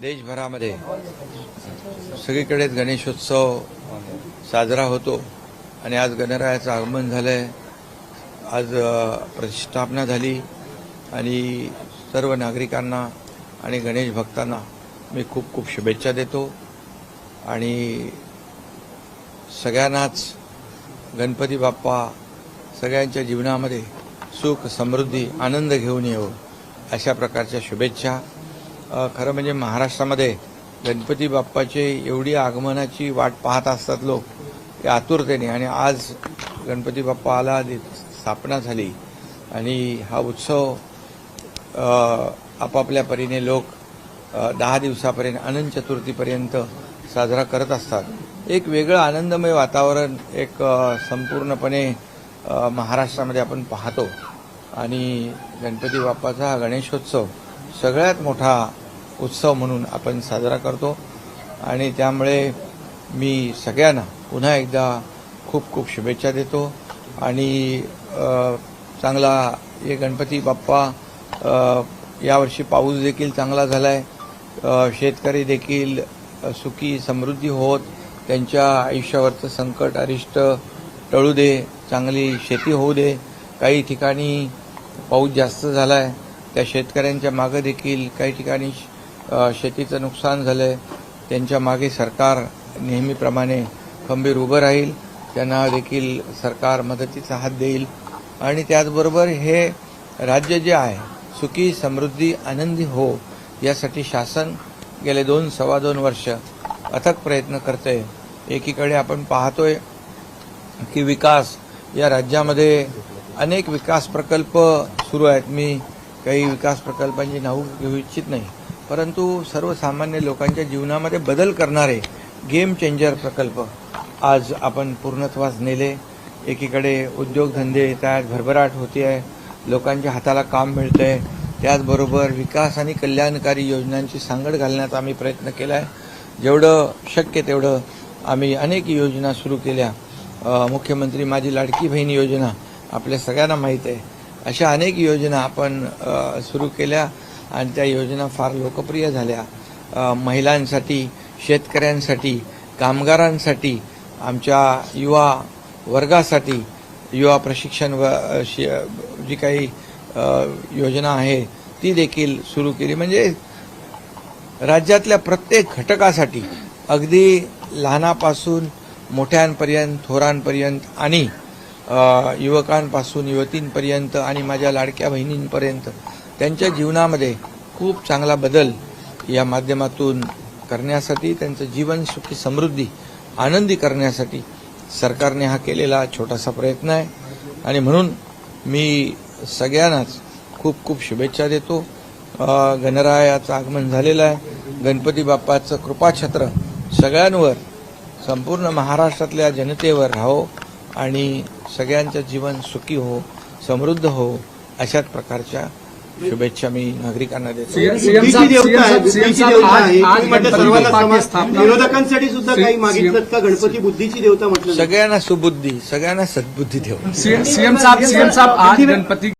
देशभरामध्ये सगळीकडेच गणेशोत्सव साजरा होतो आणि आज गणरायाचं आगमन झालं आहे आज प्रतिष्ठापना झाली आणि सर्व नागरिकांना आणि गणेश भक्तांना मी खूप खूप शुभेच्छा देतो. आणि सगळ्यांनाच गणपती बाप्पा सगळ्यांच्या जीवनामध्ये सुख समृद्धी आनंद घेऊन येऊ अशा प्रकारच्या शुभेच्छा. खरं म्हणजे महाराष्ट्रामध्ये गणपती बाप्पाचे एवढी आगमनाची वाट पाहत असतात लोक की आतुरतेने. आणि आज गणपती बाप्पा आला स्थापना झाली. आणि हा उत्सव आपापल्या परीने लोक दहा दिवसापर्यंत अनंत चतुर्थीपर्यंत साजरा करत असतात. एक वेगळं आनंदमय वातावरण एक संपूर्णपणे महाराष्ट्रामध्ये आपण पाहतो. आणि गणपती बाप्पाचा हा गणेशोत्सव सगळ्यात मोठा उत्सव म्हणून आपण साजरा करतो. आणि त्यामुळे मी सगळ्यांना पुन्हा एकदा खूप खूप शुभेच्छा देतो. आणि चांगला हे गणपती बाप्पा यावर्षी पाऊस देखील चांगला झाला आहे शेतकरी देखील सुखी समृद्धी होत. त्यांच्या आयुष्यावरचं संकट अरिष्ट टळू दे. चांगली शेती होऊ दे. काही ठिकाणी पाऊस जास्त झाला आहे त्या शेतकऱ्यांच्या मागं देखील काही ठिकाणी शेतीचं नुकसान झालंय. त्यांच्या मागे सरकार नेहमीप्रमाणे खंबीर उभं राहील. त्यांना देखील सरकार मदतीचा हात देईल. आणि त्याचबरोबर हे राज्य जे आहे सुखी समृद्धी आनंदी हो यासाठी शासन गेले दोन सव्वा दोन वर्ष अथक प्रयत्न करते एकीकडे आपण पाहतोय की विकास या राज्यामध्ये अनेक विकास प्रकल्प सुरू आहेत. मी काही विकास प्रकल्पांची नाव घेऊ इच्छित नाही. परंतु सर्वसामान्य लोकांच्या जीवनामध्ये बदल करणारे गेम चेंजर प्रकल्प आज आपण पूर्णत्वास नेले. एकीकडे उद्योगधंदे त्यात भरभराट होते आहे. लोकांच्या हाताला काम मिळतं आहे त्याचबरोबर विकास आणि कल्याणकारी योजनांची सांगड घालण्याचा आम्ही प्रयत्न केला आहे जेवढं शक्य तेवढं आम्ही अनेक योजना सुरू केल्या. मुख्यमंत्री माझी लाडकी बहीण योजना आपल्या सगळ्यांना माहीत आहे. अशा अनेक योजना आपण सुरू केल्या. आणि त्या योजना फार लोकप्रिय झाल्या. महिलांसाठी शेतकऱ्यांसाठी कामगारांसाठी आमच्या युवा वर्गासाठी युवा प्रशिक्षण व जी काही योजना आहे ती देखील सुरू केली. म्हणजे राज्यातल्या प्रत्येक घटकासाठी अगदी लहानापासून मोठ्यांपर्यंत थोरांपर्यंत आणि युवकांपासून युवतींपर्यंत आणि माझ्या लाडक्या बहिणींपर्यंत त्यांच्या जीवनामध्ये खूप चांगला बदल या माध्यमातून करण्यासाठी त्यांचं जीवन सुखी समृद्धी आनंदी करण्यासाठी सरकारने हा केलेला छोटासा प्रयत्न आहे. आणि म्हणून मी सगळ्यांनाच खूप खूप शुभेच्छा देतो. गणरायाचं आगमन झालेलं आहे. गणपती बाप्पाचं कृपाछत्र सगळ्यांवर संपूर्ण महाराष्ट्रातल्या जनतेवर राहो आणि सगळ्यांचं जीवन सुखी हो समृद्ध हो अशाच प्रकारच्या शुभेच्छा मी नागरिकांना देतो समान स्थापना विरोधकांसाठी सुद्धा काही मागितलं का गणपती बुद्धीची देवता म्हटलं. सगळ्यांना सुबुद्धी सगळ्यांना सद्बुद्धी ठेवा सीएम सीएम साहब सीएम साहब आज गणपति